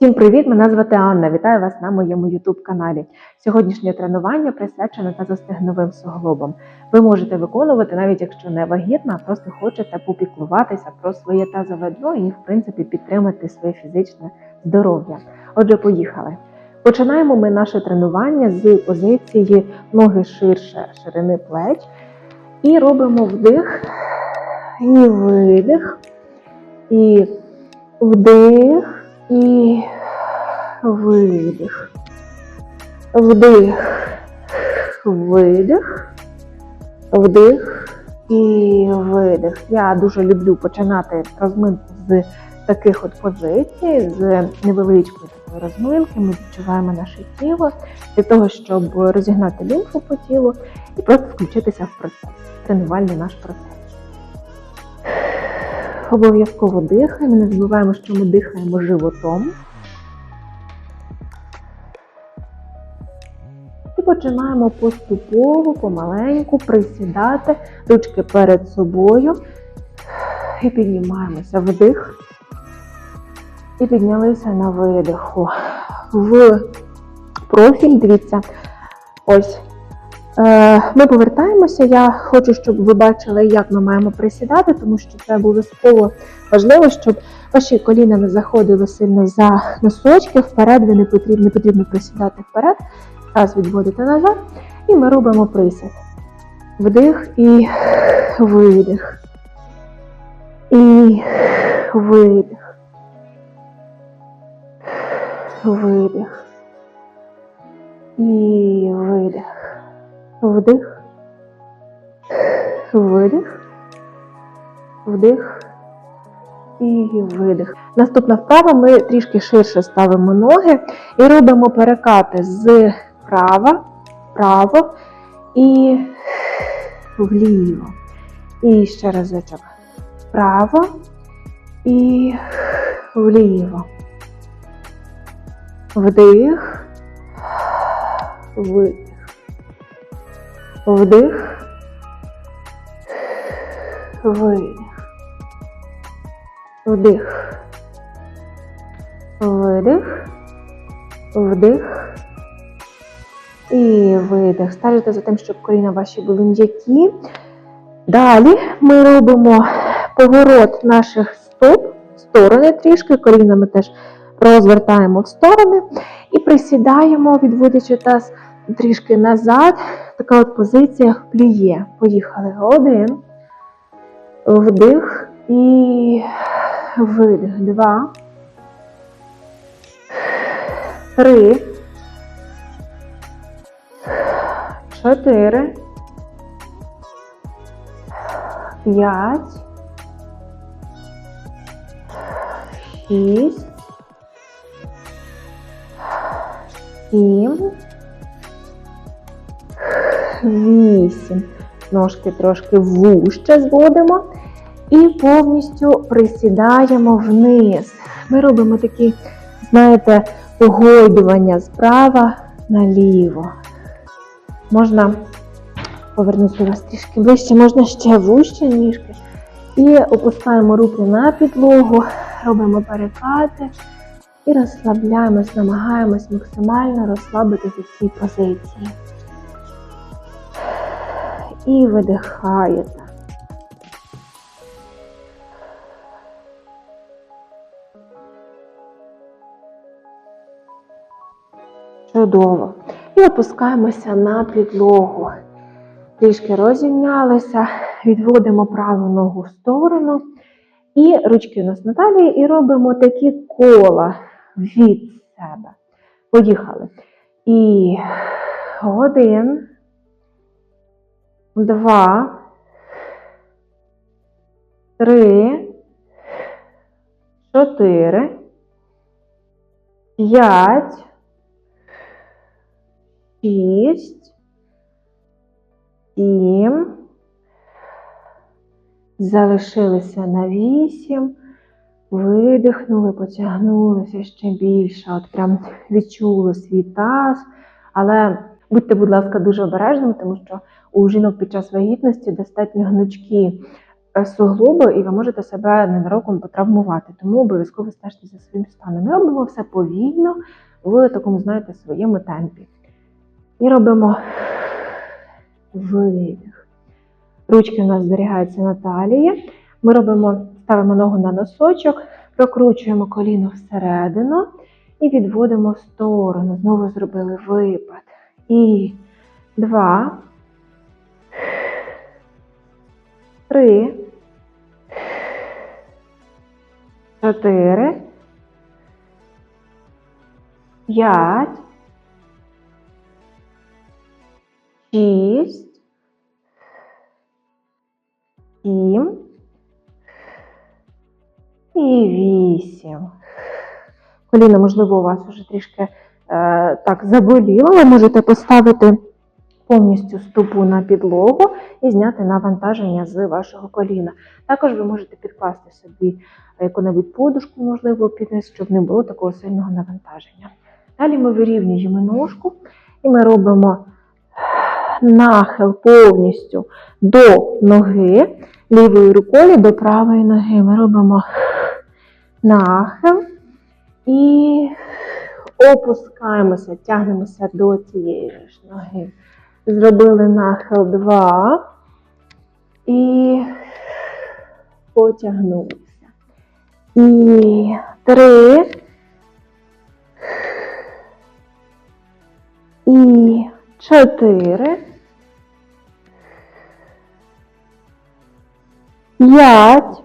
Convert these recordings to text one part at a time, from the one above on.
Всім привіт! Мене звати Анна. Вітаю вас на моєму youtube каналі. Сьогоднішнє тренування присвячене тазостегновим суглобам. Ви можете виконувати, навіть якщо не вагітна, а просто хочете попіклуватися про своє тазове дно і, в принципі, підтримати своє фізичне здоров'я. Отже, поїхали. Починаємо ми наше тренування з позиції ноги ширше ширини плеч і робимо вдих і видих, і вдих. І видих. Вдих. Видих. Вдих і видих. Я дуже люблю починати розминку з таких от позицій, з невеличкої такої розминки. Ми відчуваємо наше тіло для того, щоб розігнати лімфу по тілу і просто включитися в процес, тренувальний наш процес. Обов'язково дихаємо, не забуваємо, що ми дихаємо животом. І починаємо поступово, помаленьку присідати, ручки перед собою. І піднімаємося вдих. І піднялися на видиху. В профіль, дивіться, ось. Е, Ми повертаємося. Я хочу, щоб ви бачили, як ми маємо присідати, тому що це обов'язково важливо, щоб ваші коліна не заходили сильно за носочки. Вперед ви не потрібно, не потрібно присідати вперед. Таз відводите назад, і ми робимо присід. Вдих і видих. І видих. Видих. І видих. Вдих. Видих. Вдих. І видих. Наступна вправа ми трішки ширше ставимо ноги і робимо перекати з права, вправо і вліво. І ще разочок. Вправо і вліво. Вдих. Видих. Вдих. Видих. Вдих. Видих. Вдих. І видих. Стежите за тим, щоб коліна ваші були м'які. Далі ми робимо поворот наших стоп в сторони трішки, коліна ми теж розвертаємо в сторони і присідаємо, відводячи таз трішки назад. Така от позиція пліє. Поїхали. Один. Вдих і видих. Два. Три. Чотири. П'ять. Шість. Сім. Вісім. Ножки трошки вужче зводимо. І повністю присідаємо вниз. Ми робимо такі, знаєте, погойдування справа наліво. Можна повернути вас трішки ближче, можна ще вужче ніжки. І опускаємо руки на підлогу, робимо перекати і розслабляємось, намагаємось максимально розслабитися в цій позиції. І видихаєте. Чудово. І опускаємося на підлогу. Трішки розімнялися, відводимо праву ногу в сторону. І ручки у нас на і робимо такі кола від себе. Поїхали. І один, два, три, чотири, п'ять, шість, сім. Залишилися на вісім. Видихнули, потягнулися ще більше. От прям відчули свій таз. Але будьте, будь ласка, дуже обережними, тому що у жінок під час вагітності достатньо гнучкі е, суглоби, і ви можете себе ненароком потравмувати. Тому обов'язково стежте за своїм станом. Ми робимо все повільно, в такому, знаєте, своєму темпі. І робимо видих. Ручки у нас зберігаються на талії. Ми робимо, ставимо ногу на носочок, прокручуємо коліно всередину і відводимо в сторону. Знову зробили випад. І два. Три. Чотири. П'ять. Шість. Сім. І вісім. Коліно, можливо, у вас вже трішки е, так заболіло. Ви можете поставити повністю стопу на підлогу і зняти навантаження з вашого коліна. Також ви можете підкласти собі яку-небудь подушку, можливо, під щоб не було такого сильного навантаження. Далі ми вирівнюємо ножку і ми робимо нахил повністю до ноги, лівою рукою до правої ноги. Ми робимо нахил і опускаємося, тягнемося до цієї ж ноги. Зробили нахил 2 і потягнулися. І 3. І 4. 5.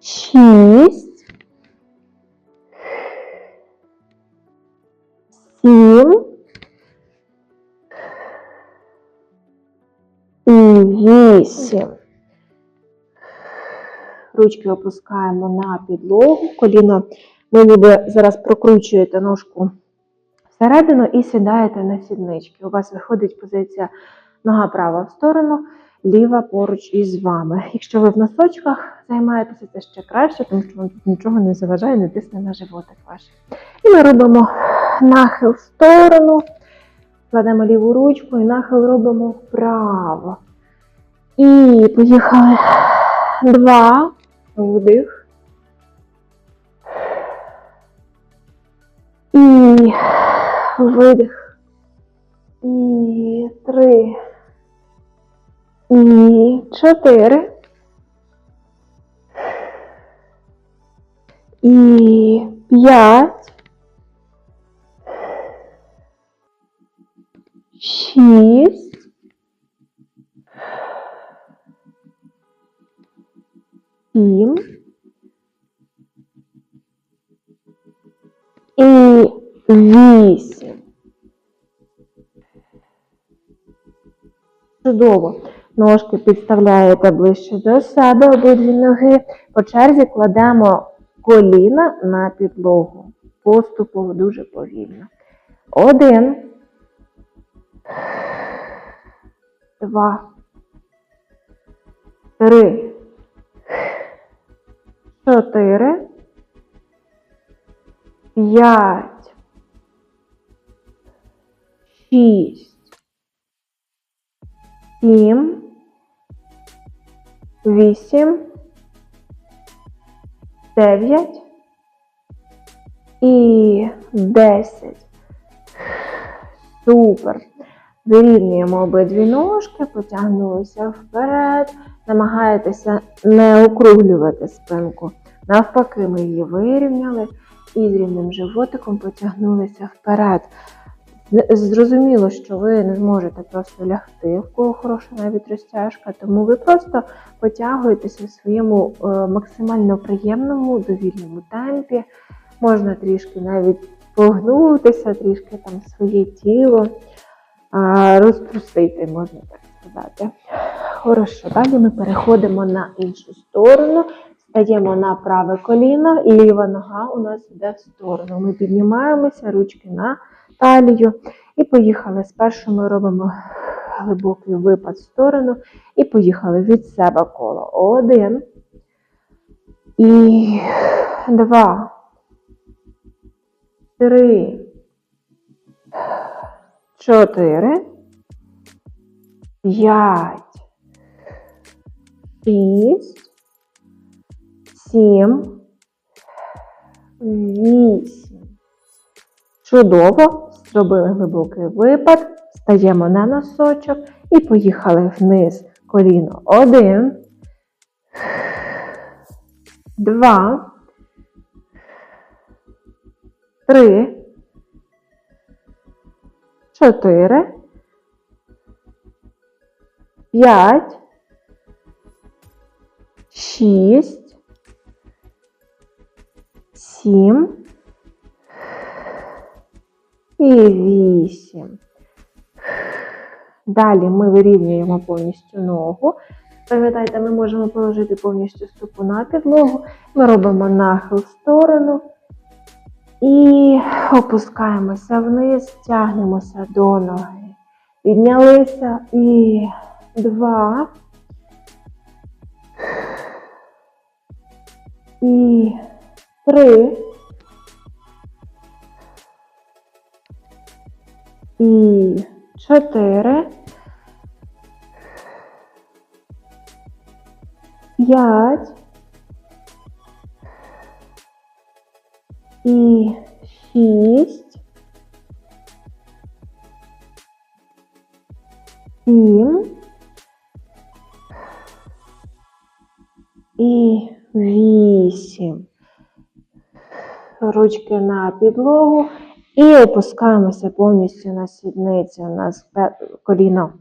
Шість. Сім. І вісім. Ручки опускаємо на підлогу. Коліно ви ніби зараз прокручуєте ножку всередину і сідаєте на сіднички. У вас виходить позиція нога права в сторону, ліва поруч із вами. Якщо ви в носочках займаєтеся, це ще краще, тому що вам тут нічого не заважає, не тисне на животик ваш. І ми робимо нахил в сторону, кладемо ліву ручку і нахил робимо вправо. І поїхали. Два. Вдих. І видих. І три. І чотири. І п'ять. Шість. Сім. І вісім. Чудово. Ножки підставляєте ближче до себе обидві ноги. По черзі кладемо коліна на підлогу. Поступово дуже повільно. Один. Два. Три. Чотири. П'ять. Шість. Сім. Вісім. Дев'ять. І десять. Супер. Вирівнюємо обидві ножки, потягнулися вперед. Намагаєтеся не округлювати спинку. Навпаки, ми її вирівняли і з рівним животиком потягнулися вперед. Зрозуміло, що ви не зможете просто лягти, в кого хороша навіть розтяжка, тому ви просто потягуєтеся в своєму е, максимально приємному, довільному темпі. Можна трішки навіть погнутися, трішки там своє тіло розпустити, можна так сказати. Хорошо, далі ми переходимо на іншу сторону. Стаємо на праве коліно, ліва нога у нас йде в сторону. Ми піднімаємося, ручки на талію. І поїхали. Спершу ми робимо глибокий випад в сторону. І поїхали від себе коло. Один. І два. Три. Чотири. п'ять, шість, сім, вісім. Чудово. Зробили глибокий випад. Стаємо на носочок і поїхали вниз. Коліно. Один. Два. Три. Чотири. П'ять. Шість. Сім. І вісім. Далі ми вирівнюємо повністю ногу. Пам'ятайте, ми можемо положити повністю стопу на підлогу. Ми робимо нахил в сторону і опускаємося вниз, тягнемося до ноги. Піднялися і два. І три. І чотири. П'ять. І шість. Сім. І вісім. Ручки на підлогу. І опускаємося повністю на сідниці. У нас коліно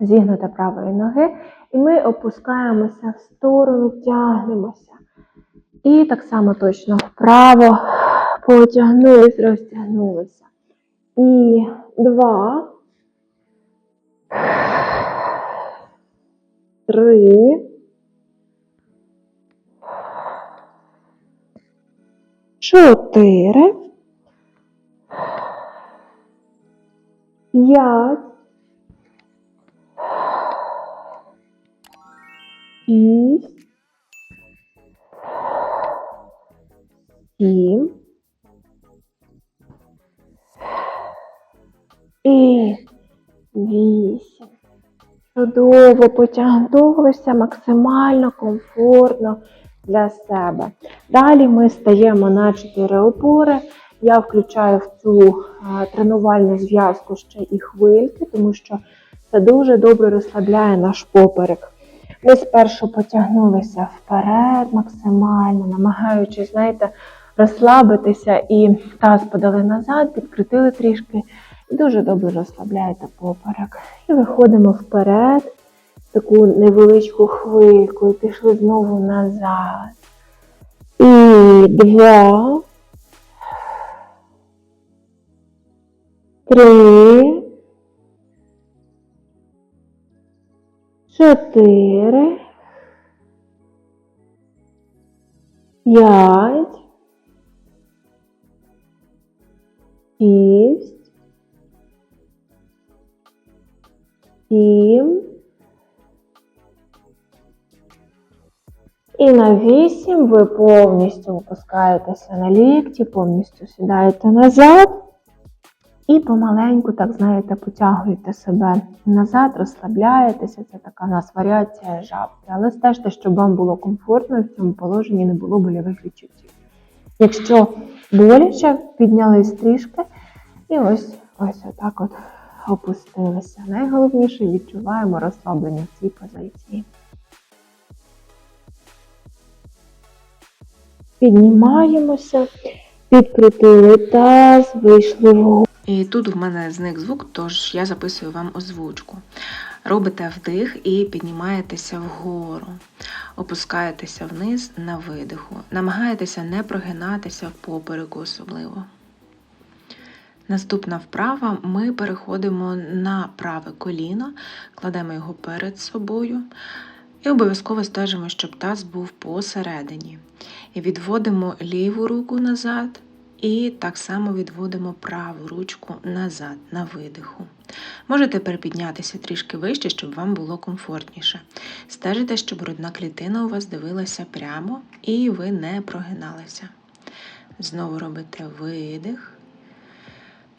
зігнуте правої ноги. І ми опускаємося в сторону, тягнемося. І так само точно вправо. Потягнулись, розтягнулися. І два. Три. Чотири. П'ять. Шість. Сім. І вісім. Чудово потягнулися максимально комфортно для себе. Далі ми стаємо на 4 опори. Я включаю в цю а, тренувальну зв'язку ще і хвильки, тому що це дуже добре розслабляє наш поперек. Ми спершу потягнулися вперед максимально, намагаючись, знаєте, розслабитися і таз подали назад, підкрутили трішки і дуже добре розслабляєте поперек. І виходимо вперед, таку невеличку хвильку, і пішли знову назад. І два. Три. Чотири. П'ять. Шість. Сім. І на вісім ви повністю опускаєтеся на лікті, повністю сідаєте назад. І помаленьку, так знаєте, потягуєте себе назад, розслабляєтеся. Це така у нас варіація жабки. Але стежте, щоб вам було комфортно в цьому положенні не було больових відчуттів. Якщо боляче, піднялись трішки, і ось ось отак от опустилися. Найголовніше відчуваємо розслаблення в цій позиції. Піднімаємося, підкрутили таз, вийшли вгору. І тут в мене зник звук, тож я записую вам озвучку. Робите вдих і піднімаєтеся вгору, опускаєтеся вниз на видиху. Намагаєтеся не прогинатися попереку особливо. Наступна вправа ми переходимо на праве коліно, кладемо його перед собою і обов'язково стежимо, щоб таз був посередині. Відводимо ліву руку назад, і так само відводимо праву ручку назад на видиху. Можете перепіднятися трішки вище, щоб вам було комфортніше. Стежите, щоб грудна клітина у вас дивилася прямо і ви не прогиналися. Знову робите видих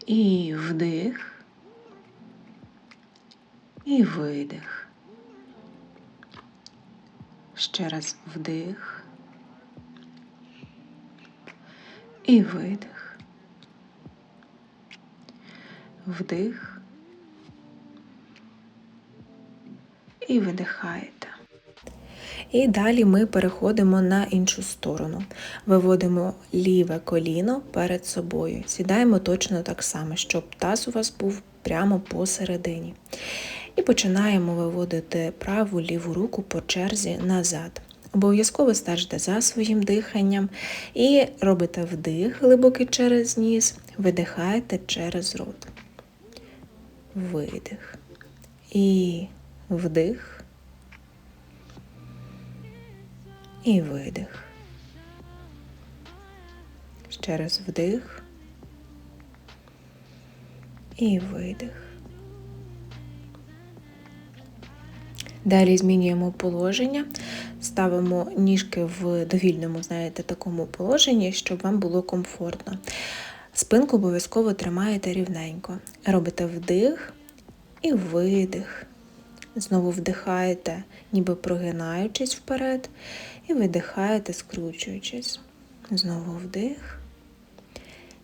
і вдих. І видих. Ще раз вдих. І видих. Вдих. І видихаєте. І далі ми переходимо на іншу сторону. Виводимо ліве коліно перед собою. Сідаємо точно так само, щоб таз у вас був прямо посередині. І починаємо виводити праву ліву руку по черзі назад. Обов'язково стежте за своїм диханням і робите вдих глибокий через ніс, видихаєте через рот. Видих. І вдих. І видих. Ще раз вдих. І видих. Далі змінюємо положення, ставимо ніжки в довільному, знаєте, такому положенні, щоб вам було комфортно. Спинку обов'язково тримаєте рівненько. Робите вдих і видих. Знову вдихаєте, ніби прогинаючись вперед, і видихаєте, скручуючись. Знову вдих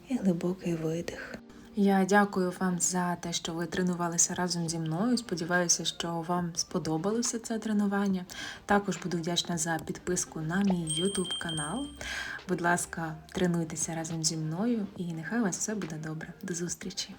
і глибокий видих. Я дякую вам за те, що ви тренувалися разом зі мною. Сподіваюся, що вам сподобалося це тренування. Також буду вдячна за підписку на мій YouTube канал. Будь ласка, тренуйтеся разом зі мною і нехай у вас все буде добре. До зустрічі!